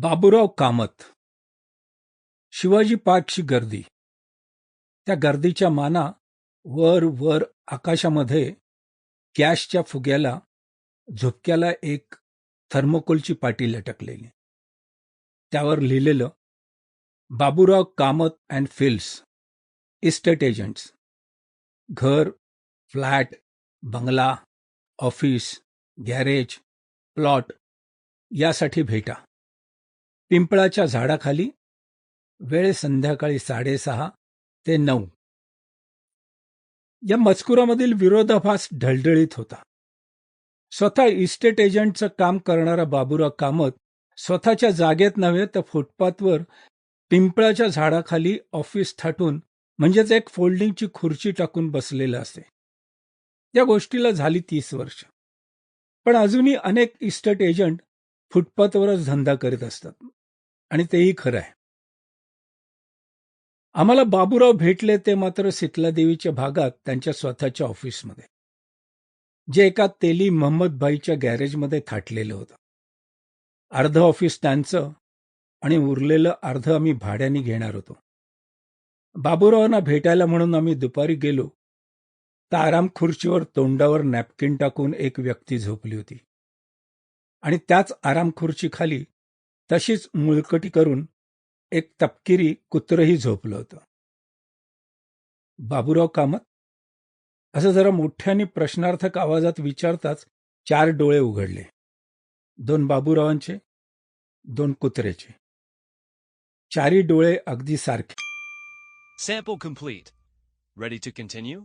बाबूराव कामत. शिवाजी पार्कची गर्दी. त्या गर्दीच्या माना वर वर आकाशामध्ये गॅसच्या फुग्याला झोपक्याला एक थर्मोकोलची पाटी लटकलेली. त्यावर लिहिलेलं बाबूराव कामत अँड फिल्स इस्टेट एजंट्स घर फ्लॅट बंगला ऑफिस गॅरेज प्लॉट यासाठी भेटा. पिंपळाच्या झाडाखाली वेळ संध्याकाळी साडेसहा ते नऊ. या मजकुरामधील विरोधाभास ढळढळीत होता. स्वतः इस्टेट एजंटचं काम करणारा बाबुराव कामत स्वतःच्या जागेत नव्हे तर फुटपाथवर पिंपळाच्या झाडाखाली ऑफिस थाटून म्हणजेच एक फोल्डिंगची खुर्ची टाकून बसलेलं असे. या गोष्टीला झाली तीस वर्ष. पण अजूनही अनेक इस्टेट एजंट फुटपाथवरच धंदा करीत असतात. आणि तेही खरं आहे. आम्हाला बाबूराव भेटले ते मात्र देवीच्या भागात त्यांच्या स्वतःच्या ऑफिसमध्ये जे एका तेली महम्मदभाईच्या गॅरेजमध्ये थाटलेलं होतं. अर्ध ऑफिस त्यांचं आणि उरलेलं अर्ध आम्ही भाड्याने घेणार होतो. बाबूरावांना भेटायला म्हणून आम्ही दुपारी गेलो तर आराम खुर्चीवर तोंडावर नॅपकिन टाकून एक व्यक्ती झोपली होती. आणि त्याच आराम खुर्चीखाली तशीच मुळकटी करून एक तपकिरी कुत्रही झोपलं होतं. बाबूराव कामत? असं जरा मोठ्याने प्रश्नार्थक आवाजात विचारताच चार डोळे उघडले. दोन बाबूरावांचे दोन कुत्र्याचे चारी डोळे अगदी सारखे. Sample complete ready to continue